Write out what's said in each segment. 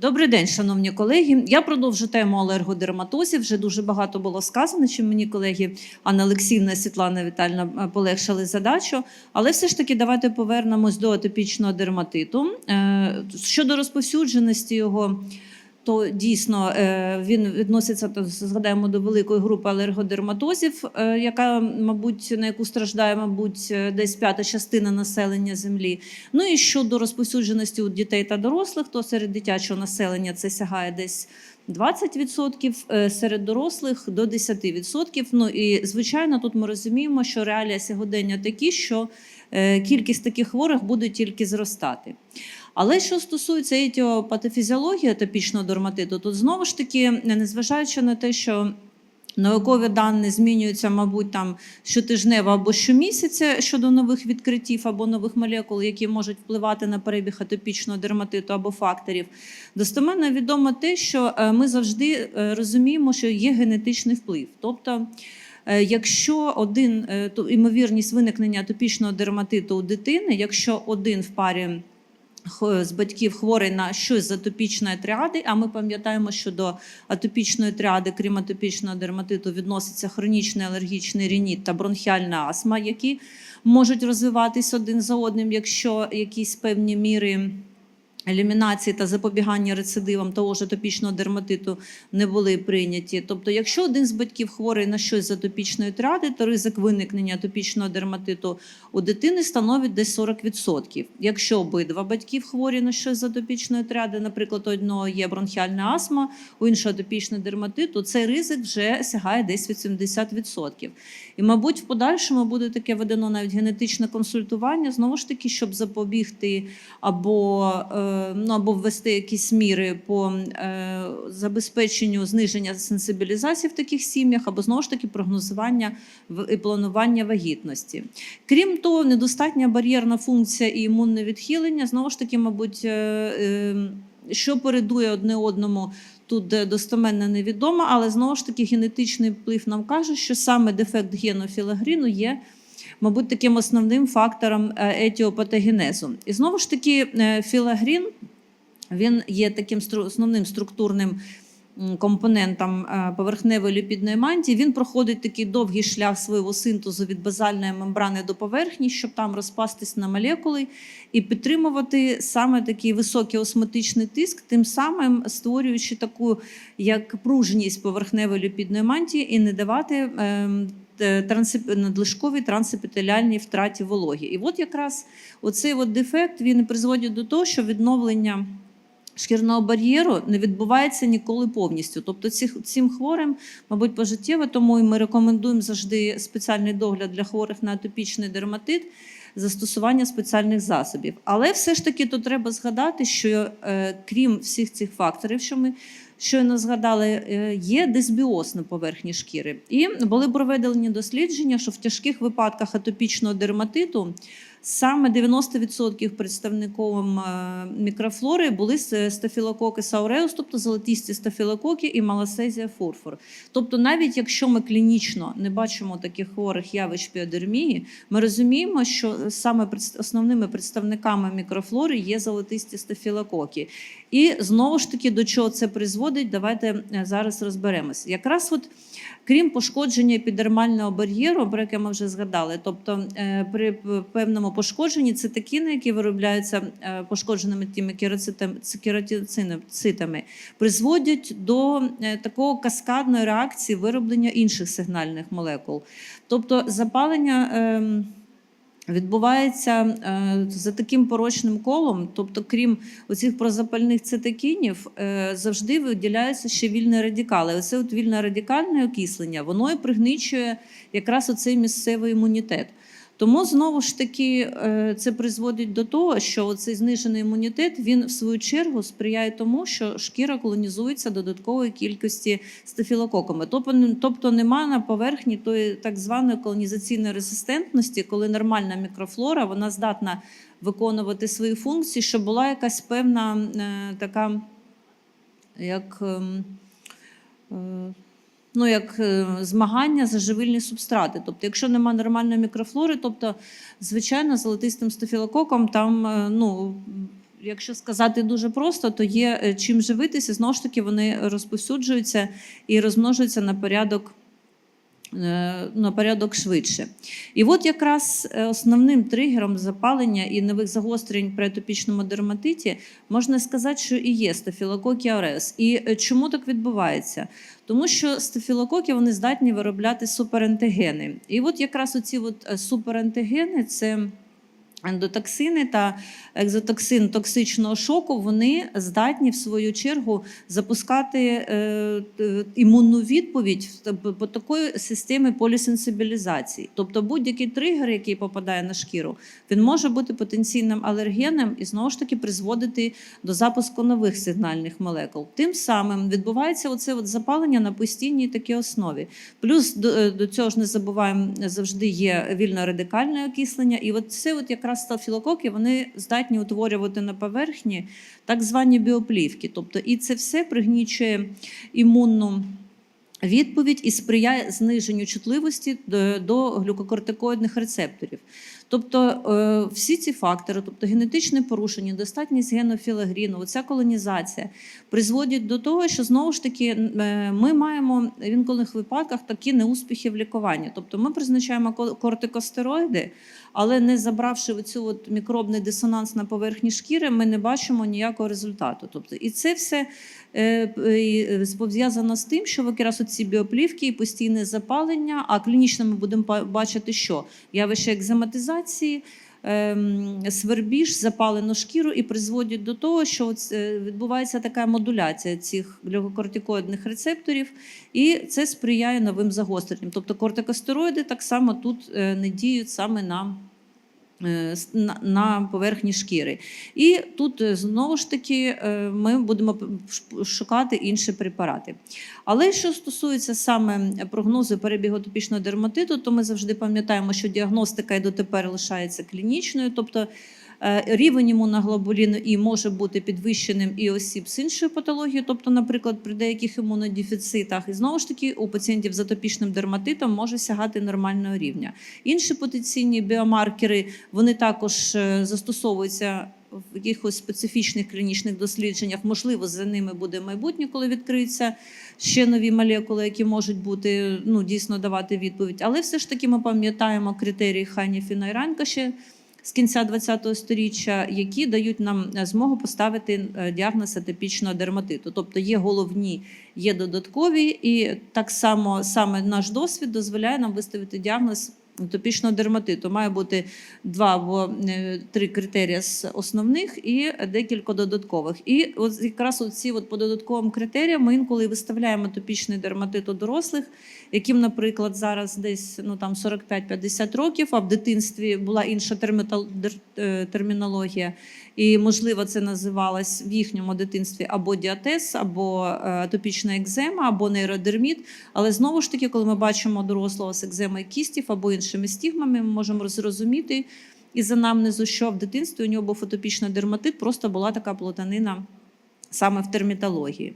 Добрий день, шановні колеги. Я продовжу тему алергодерматозів. Вже дуже багато було сказано, чим мені колеги Анна Олексіївна Світлана Вітальна е, полегшили задачу. Але все ж таки давайте повернемось до атопічного дерматиту. Е, Щодо розповсюдженості його. То дійсно е, він відноситься то згадаємо до великої групи алергодерматозів, е, яка, мабуть, на яку страждає, мабуть, е, десь п'ята частина населення землі. Ну і щодо розповсюдженості у дітей та дорослих, то серед дитячого населення це сягає десь 20%, е, серед дорослих до 10%. Ну і звичайно, тут ми розуміємо, що реалії сьогодення такі, що кількість таких хворих буде тільки зростати. Але що стосується етіопатофізіології атопічного дерматиту, тут знову ж таки, незважаючи на те, що Наукові дані змінюються, мабуть, там щотижнево або щомісяця щодо нових відкриттів або нових молекул, які можуть впливати на перебіг атопічного дерматиту або факторів. Достеменно відомо те, що е, ми завжди е, розуміємо, що є генетичний вплив. Тобто, е, якщо один то імовірність виникнення атопічного дерматиту у дитини, якщо один в парі з батьків хворий на щось з атопічної тріади, а ми пам'ятаємо, що до атопічної тріади, крім атопічного дерматиту, відноситься хронічний алергічний рініт та бронхіальна астма, які можуть розвиватись один за одним, якщо якісь певні міри. Елімінації та запобігання рецидивам того ж атопічного дерматиту не були прийняті. Тобто, якщо один з батьків хворий на щось з атопічної тради, то ризик виникнення атопічного дерматиту у дитини становить десь 40%. Якщо обидва батьків хворі на щось з атопічної тради, наприклад, у одного є бронхіальна астма, у іншого атопічний дерматит, то цей ризик вже сягає десь від 70%. І, мабуть, в подальшому буде таке ведено навіть генетичне консультування, знову ж таки, щоб запобігти або, е, ну, або ввести якісь міри по е, забезпеченню зниження сенсибілізації в таких сім'ях, або знову ж таки прогнозування і планування вагітності. Крім того, недостатня бар'єрна функція і імунне відхилення, знову ж таки, мабуть, е, е, що передує одне одному. Тут достеменно невідомо, але знову ж таки генетичний вплив нам каже, що саме дефект гену філагріну є, мабуть, таким основним фактором е, етіопатогенезу. І знову ж таки, е, філагрін він є таким основним структурним м, компонентом е, поверхневої ліпідної мантії. Він проходить такий довгий шлях свого синтезу від базальної мембрани до поверхні, щоб там розпастись на молекули і підтримувати саме такий високий осмотичний тиск, тим самим створюючи таку як пружність поверхневої ліпідної мантії і не давати. Ем, надлишковій трансепітеліальній втраті вологі. І от якраз оцей от дефект він призводить до того, що відновлення шкірного бар'єру не відбувається ніколи повністю. Тобто цим хворим, мабуть, пожиттєво, тому і ми рекомендуємо завжди спеціальний догляд для хворих на атопічний дерматит, застосування спеціальних засобів. Але все ж таки тут треба згадати, що е, крім всіх цих факторів, що ми щойно згадали, е, є дисбіоз на поверхні шкіри. І були проведені дослідження, що в тяжких випадках атопічного дерматиту саме 90% представником е, мікрофлори були стафілококи сауреус, тобто золотісті стафілококи і маласезія фурфур. Тобто, навіть якщо ми клінічно не бачимо таких хворих явищ піодермії, ми розуміємо, що саме основними представниками мікрофлори є золотисті стафілококи. І знову ж таки, до чого це призводить, давайте е, зараз розберемось. Якраз от крім пошкодження епідермального бар'єру, про яке ми вже згадали, тобто е, при п- певному пошкодженні цитокіни, які виробляються е, пошкодженими тими кероцитами, призводять до е, такого каскадної реакції вироблення інших сигнальних молекул. Тобто запалення. ем, Відбувається е, за таким порочним колом, тобто, крім оцих прозапальних цитокінів, завжди виділяються ще вільні радикали. Оце от вільне радикальне окислення, воно і пригничує якраз оцей місцевий імунітет. Тому знову ж таки е, це призводить до того, що цей знижений імунітет він в свою чергу сприяє тому, що шкіра колонізується додаткової кількості стафілококами. Тобто, тобто немає на поверхні тої так званої колонізаційної резистентності, коли нормальна мікрофлора вона здатна виконувати свої функції, щоб була якась певна е, така, як. Ну, як е, змагання за живильні субстрати. Тобто, якщо немає нормальної мікрофлори, тобто, звичайно, золотистим стафілококом там е, ну, якщо сказати дуже просто, то є е, чим живитися, знову ж таки, вони розповсюджуються і розмножуються на порядок. Е, На порядок швидше. І от якраз е, основним тригером запалення і нових загострень при атопічному дерматиті можна сказати, що і є стафілококи орес. І е, чому так відбувається? Тому що стафілококи вони здатні виробляти суперантигени. І от якраз оці от суперантигени це ендотоксини та екзотоксин токсичного шоку, вони здатні в свою чергу запускати е, імунну відповідь по- такої системі полісенсибілізації. Тобто будь-який тригер, який попадає на шкіру, він може бути потенційним алергеном і знову ж таки призводити до запуску нових сигнальних молекул. Тим самим відбувається оце от запалення на постійній такій основі. Плюс до, е, цього ж не забуваємо, завжди є вільно-радикальне окислення. І от це от якраз стафілококи, вони здатні утворювати на поверхні так звані біоплівки. Тобто, і це все пригнічує імунну. Відповідь і сприяє зниженню чутливості до, до глюкокортикоїдних рецепторів. Тобто е, всі ці фактори, тобто генетичне порушення, достатність генофілагріну, оця колонізація, призводять до того, що знову ж таки е, ми маємо в інколих випадках такі неуспіхи в лікуванні. Тобто ми призначаємо ко- кортикостероїди, але не забравши оцю от мікробний дисонанс на поверхні шкіри, ми не бачимо ніякого результату. Тобто, і це все е, е, і, пов'язано з тим, що якраз ці біоплівки і постійне запалення, а клінічно ми будемо бачити, що явище екзематизації. ем, Свербіж, запалену шкіру і призводять до того, що е, відбувається така модуляція цих глюкокортикоїдних рецепторів, і це сприяє новим загостренням. Тобто кортикостероїди так само тут не діють саме на на- на поверхні шкіри. І тут е, знову ж таки е, ми будемо шукати інші препарати. Але що стосується саме прогнозу перебігу атопічного дерматиту, то ми завжди пам'ятаємо, що діагностика і дотепер лишається клінічною, тобто е, рівень імуноглобуліну І може бути підвищеним і осіб з іншою патологією, тобто, наприклад, при деяких імунодефіцитах. І знову ж таки, у пацієнтів з атопічним дерматитом може сягати нормального рівня. Інші потенційні біомаркери вони також е, застосовуються в якихось специфічних клінічних дослідженнях. Можливо, за ними буде майбутнє, коли відкриються ще нові молекули, які можуть бути ну дійсно давати відповідь. Але все ж таки ми пам'ятаємо критерії Ханіфіна і Ранка ще з кінця ХХ століття, які дають нам е, змогу поставити е, діагноз атипічного дерматиту. Тобто є головні, є додаткові, і так само саме наш досвід дозволяє нам виставити діагноз. Атопічного дерматиту має бути два або е, три критерії з основних і декілька додаткових. І от якраз оці от по додатковим критеріям ми інколи виставляємо атопічний дерматит у дорослих, яким, наприклад, зараз десь ну там 45-50 років, а в дитинстві була інша е, термінологія. І, можливо, це називалось в їхньому дитинстві або діатез, або е, атопічна екзема, або нейродерміт. Але знову ж таки, коли ми бачимо дорослого з екземою кістів або іншими стігмами, ми можемо зрозуміти із анамнезу, що в дитинстві у нього був фотопічний дерматит, просто була така плутанина саме в термітології.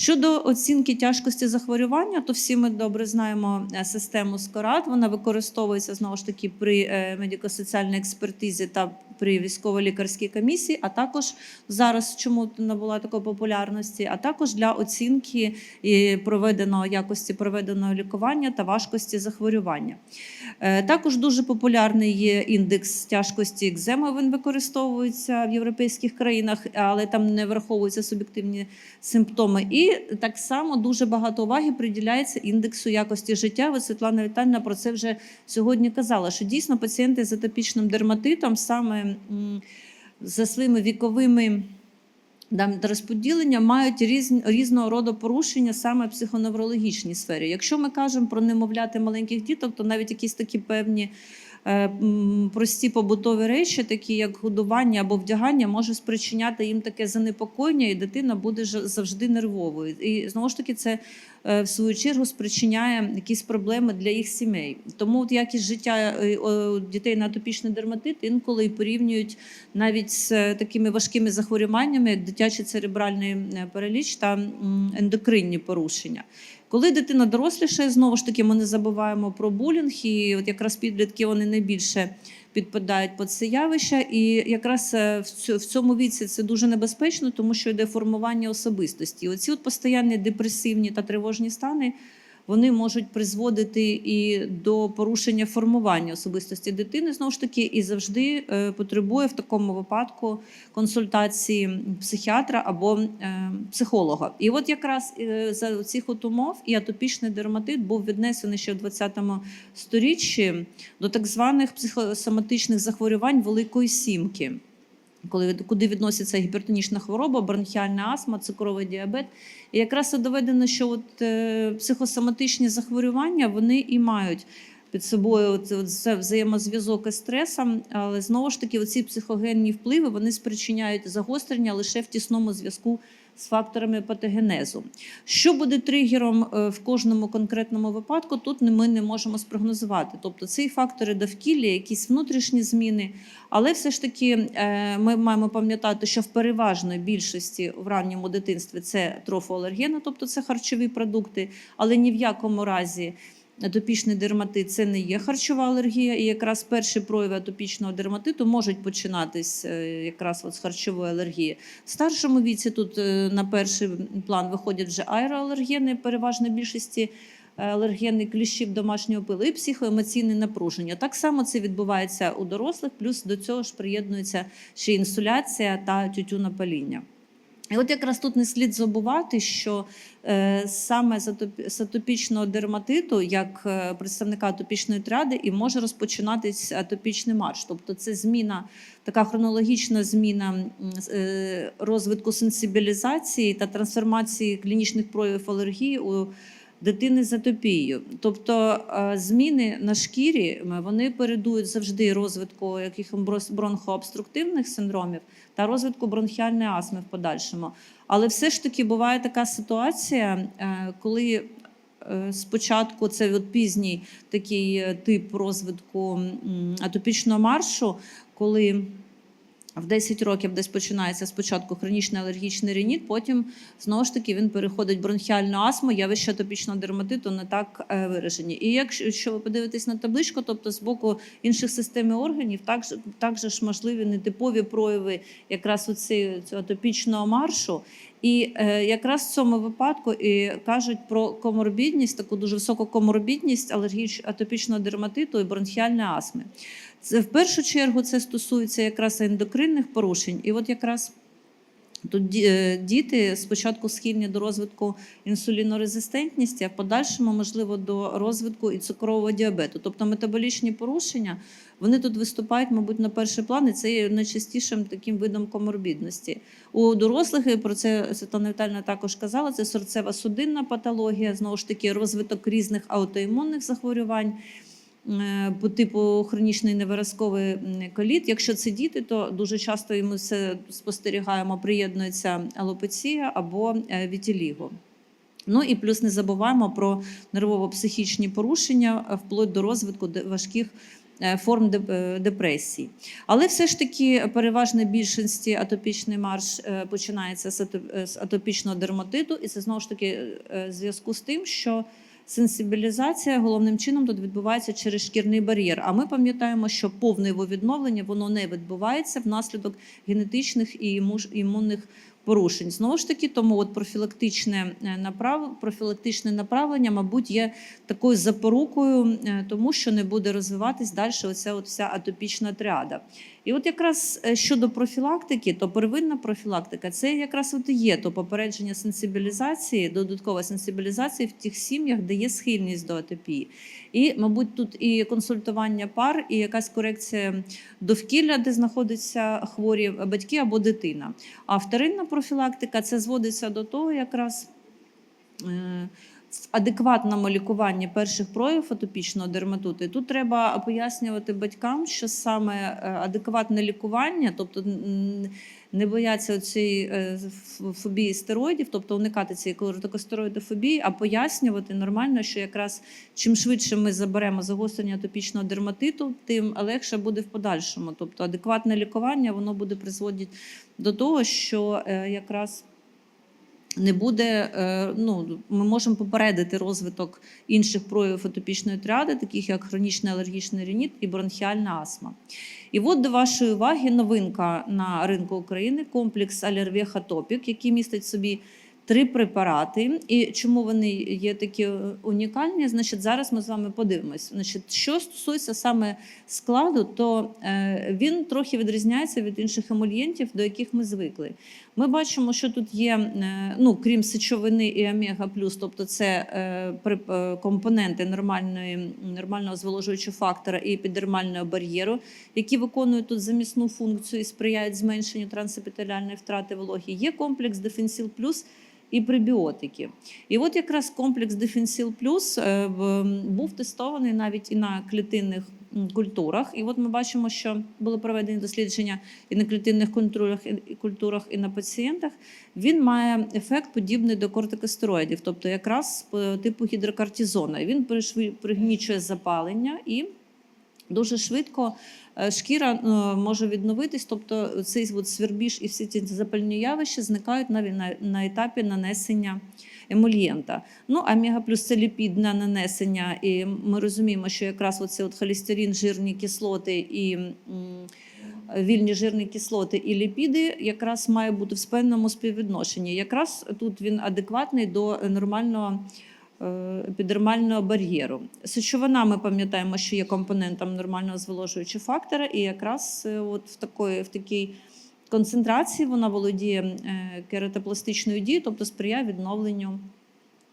Щодо оцінки тяжкості захворювання, то всі ми добре знаємо е, систему СКОРАД. Вона використовується знову ж таки при е, медико-соціальній експертизі та при військово-лікарській комісії, а також зараз чому набула такої популярності, а також для оцінки проведеного якості проведеного лікування та важкості захворювання. Е, Також дуже популярний є індекс тяжкості екземи. Він використовується в європейських країнах, але там не враховуються суб'єктивні симптоми. І так само дуже багато уваги приділяється індексу якості життя. Ви Світлана Вітальна про це вже сьогодні казала. Що дійсно пацієнти з атопічним дерматитом саме за своїми віковими там, розподілення мають різні, різного роду порушення саме в психоневрологічній сфері. Якщо ми кажемо про немовляти маленьких діток, то навіть якісь такі певні прості побутові речі, такі як годування або вдягання, може спричиняти їм таке занепокоєння, і дитина буде завжди нервовою. І знову ж таки, це е, в свою чергу спричиняє якісь проблеми для їх сімей. Тому от якість життя е, дітей на атопічний дерматит інколи і порівнюють навіть з е, такими важкими захворюваннями, як дитячий церебральний е, параліч та ендокринні порушення. Коли дитина доросліша, знову ж таки ми не забуваємо про булінг, і от якраз підлітки вони найбільше підпадають під це явище. І якраз е, в цьому віці це дуже небезпечно, тому що йде формування особистості. Оці от постійні депресивні та тривожні стани. Вони можуть призводити і до порушення формування особистості дитини знову ж таки, і завжди е, потребує в такому випадку консультації психіатра або е, психолога. І от якраз е, за цих от умов і атопічний дерматит був віднесений ще в 20 сторіччі до так званих психосоматичних захворювань Великої Сімки. Коли куди відноситься гіпертонічна хвороба, бронхіальна астма, цукровий діабет, і якраз це доведено, що от, е, психосоматичні захворювання вони і мають під собою це взаємозв'язок із стресом, але знову ж таки, оці психогенні впливи вони спричиняють загострення лише в тісному зв'язку з факторами патогенезу. Що буде тригером е, в кожному конкретному випадку, тут ми не можемо спрогнозувати. Тобто ці фактори довкілля, якісь внутрішні зміни, але все ж таки е, ми маємо пам'ятати, що в переважної більшості в ранньому дитинстві це трофоалергени, тобто це харчові продукти, але ні в якому разі. Атопічний дерматит це не є харчова алергія, і якраз перші прояви атопічного дерматиту можуть починатись е, якраз от з харчової алергії. В старшому віці тут е, на перший план виходять вже аероалергени, переважної більшості е, алергени кліщів домашнього пилу і психоемоційне напруження. Так само це відбувається у дорослих, плюс до цього ж приєднується ще інсуляція та тютюнопаління. І от якраз тут не слід забувати, що е, саме з дерматиту, як е, представника атопічної тряди, і може розпочинатись атопічний марш. Тобто це зміна, така хронологічна зміна е, розвитку сенсибілізації та трансформації клінічних проявів алергії у дитини з атопією. Тобто е, зміни на шкірі вони передують завжди розвитку якихось бронхообструктивних синдромів та розвитку бронхіальної астми в подальшому. Але все ж таки буває така ситуація, е, коли е, спочатку це от пізній такий е, тип розвитку атопічного маршу, коли в 10 років десь починається спочатку хронічний алергічний рініт, потім знову ж таки він переходить в бронхіальну астму, явище атопічного дерматиту не так е, виражені. І якщо ви подивитесь на табличку, тобто з боку інших систем і органів, також, також ж можливі нетипові прояви якраз у цього атопічного маршу. І е, якраз в цьому випадку і кажуть про коморбідність, таку дуже високу коморбідність алергіч атопічного дерматиту і бронхіальної астми. Це в першу чергу це стосується якраз ендокринних порушень. І от якраз тут е, діти спочатку схильні до розвитку інсулінорезистентності, а в подальшому, можливо, до розвитку і цукрового діабету. Тобто метаболічні порушення вони тут виступають, мабуть, на перший план, і це є найчастішим таким видом коморбідності. У дорослих і про це Світлана Віталіївна також казала. Це серцева судинна патологія, знову ж таки, розвиток різних аутоімунних захворювань. Е, По типу хронічний невиразковий коліт. Якщо це діти, то дуже часто і ми це спостерігаємо, приєднується алопеція або е, вітіліго. Ну і плюс не забуваємо про нервово-психічні порушення е, вплоть до розвитку важких форм депресії. Але все ж таки переважна більшості атопічний марш починається з ато- з атопічного дерматиту, і це знову ж таки в зв'язку з тим, що сенсибілізація головним чином тут відбувається через шкірний бар'єр. А ми пам'ятаємо, що повне його відновлення воно не відбувається внаслідок генетичних і імунних порушень. Знову ж таки, тому от профілактичне е, направ... профілактичне направлення, мабуть, є такою запорукою, е, тому що не буде розвиватись далі оця от вся атопічна тріада. І от якраз е, щодо профілактики, то первинна профілактика це якраз от і є то попередження сенсибілізації, додаткова сенсибілізація в тих сім'ях, де є схильність до атопії. І, мабуть, тут і консультування пар, і якась корекція довкілля, де знаходяться хворі батьки або дитина. А вторинна профілактика це зводиться до того, якраз. Е, адекватному лікуванні перших проявів атопічного дерматиту. І тут треба пояснювати батькам, що саме е, адекватне лікування, тобто не бояться цієї фобії стероїдів, тобто уникати цієї кортикостероїдофобії, а пояснювати нормально, що якраз чим швидше ми заберемо загострення атопічного дерматиту, тим легше буде в подальшому. Тобто адекватне лікування воно буде призводити до того, що е, якраз не буде, е, ну, ми можемо попередити розвиток інших проявів атопічної тріади, таких як хронічний алергічний рініт і бронхіальна астма. І от до вашої уваги новинка на ринку України комплекс Алервеха Топік, який містить собі три препарати. І чому вони є такі унікальні? Значить, зараз ми з вами подивимось. Значить, що стосується саме складу, то е, він трохи відрізняється від інших емульєнтів, до яких ми звикли. Ми бачимо, що тут є, е, ну крім сечовини і омега плюс, тобто це е, е, компоненти нормальної, нормального зволожуючого фактора і епідермального бар'єру, які виконують тут замісну функцію і сприяють зменшенню трансепітеліальної втрати вологи. Є комплекс Дефенсіл плюс і пребіотики. І от якраз комплекс Дефенсіл плюс був тестований навіть і на клітинних культурах. І от ми бачимо, що були проведені дослідження і на клітинних культурах, і культурах, і на пацієнтах. Він має ефект подібний до кортикостероїдів, тобто якраз по типу гідрокортизона. Він пригнічує запалення і дуже швидко е, шкіра е, може відновитись, тобто цей от свербіж і всі ці запальні явища зникають навіть на, на етапі нанесення емульєнта. Ну, омега плюс це ліпідне нанесення, і ми розуміємо, що якраз оці от холестерин, жирні кислоти і вільні жирні кислоти і ліпіди якраз має бути в певному співвідношенні. Якраз тут він адекватний до нормального е, епідермального бар'єру. Сечовина, ми пам'ятаємо, що є компонентом нормального зволожуючого фактора, і якраз е, от в такої, в такій концентрації вона володіє е, кератопластичною дією, тобто сприяє відновленню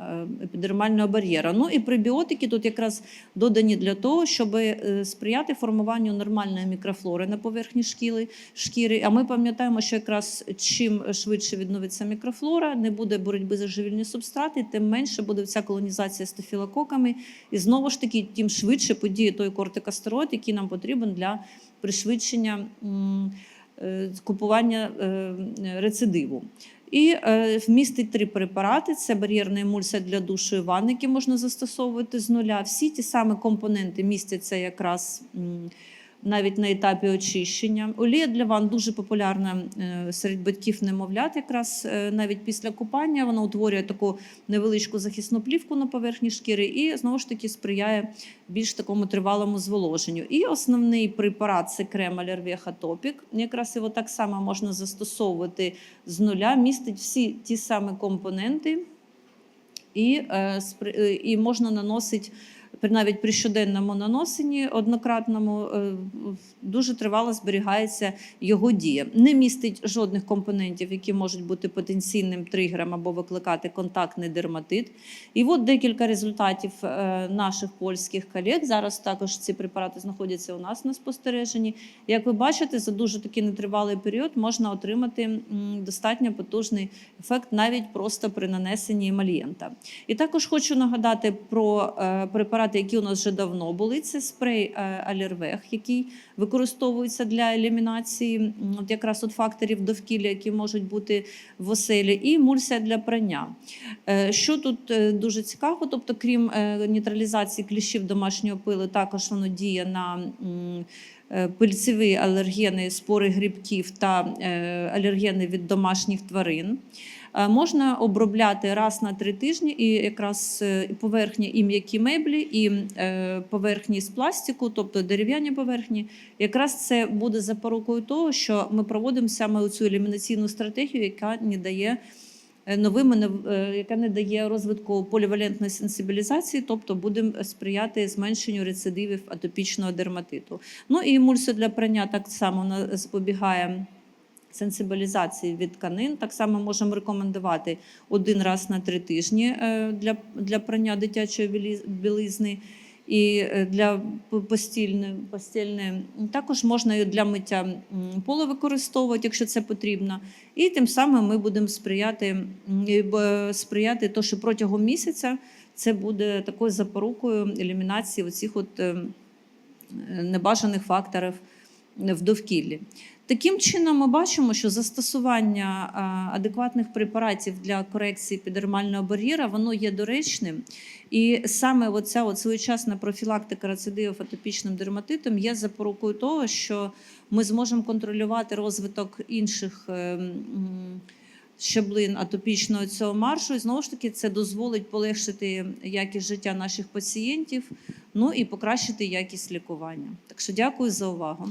е, епідермального бар'єра. Ну і пребіотики тут якраз додані для того, щоб е, сприяти формуванню нормальної мікрофлори на поверхні шкіри. шкіри. А ми пам'ятаємо, що якраз чим швидше відновиться мікрофлора, не буде боротьби за живільні субстрати, тим менше буде ця колонізація стафілококами. І знову ж таки, тим швидше подіє той кортикостероїд, який нам потрібен для пришвидшення купування е, рецидиву. І е, вмістить три препарати: це бар'єрна емульсія для душу і ванни, які можна застосовувати з нуля. Всі ті самі компоненти містяться якраз навіть на етапі очищення. Олія для ванн дуже популярна е, серед батьків немовлят, якраз е, навіть після купання вона утворює таку невеличку захисну плівку на поверхні шкіри і знову ж таки сприяє більш такому тривалому зволоженню. І основний препарат це крем Алервеха Топік. Якраз його так само можна застосовувати з нуля, містить всі ті самі компоненти, і, е, і можна наносити навіть при щоденному наносенні однократному е, дуже тривало зберігається його дія. Не містить жодних компонентів, які можуть бути потенційним тригером або викликати контактний дерматит. І от декілька результатів е, наших польських колег. Зараз також ці препарати знаходяться у нас на спостереженні. Як ви бачите, за дуже такий нетривалий період можна отримати достатньо потужний ефект навіть просто при нанесенні емальєнта. І також хочу нагадати про е, препарати, які у нас вже давно були. Це спрей е, Алервех, який використовується для елімінації от якраз от факторів довкілля, які можуть бути в оселі, і емульсія для прання. Е, Що тут е, дуже цікаво, тобто, крім нейтралізації кліщів домашнього пилу, також воно діє на пильцеві алергени, спори грибків та алергени від домашніх тварин. Е, Можна обробляти раз на три тижні, і якраз е, поверхні і м'які меблі, і е, поверхні з пластику, тобто дерев'яні поверхні. Якраз це буде запорукою того, що ми проводимо саме цю елімінаційну стратегію, яка не дає новими, яка не дає розвитку полівалентної сенсибілізації, тобто буде сприяти зменшенню рецидивів атопічного дерматиту. Ну і емульсія для прання так само запобігає сенсибілізації від тканин. Так само можемо рекомендувати один раз на три тижні е, для, для прання дитячої білизни. І е, для постільної, постільної також можна і для миття пола використовувати, якщо це потрібно. І тим самим ми будемо сприяти, сприяти то, що протягом місяця це буде такою запорукою елімінації оцих от е, небажаних факторів в довкіллі. Таким чином, ми бачимо, що застосування адекватних препаратів для корекції епідермального бар'єра воно є доречним. І саме оця от своєчасна профілактика рецидивів атопічним дерматитом є запорукою того, що ми зможемо контролювати розвиток інших. е, м, щаблин атопічного цього маршу. І знову ж таки, це дозволить полегшити якість життя наших пацієнтів, ну і покращити якість лікування. Так що дякую за увагу.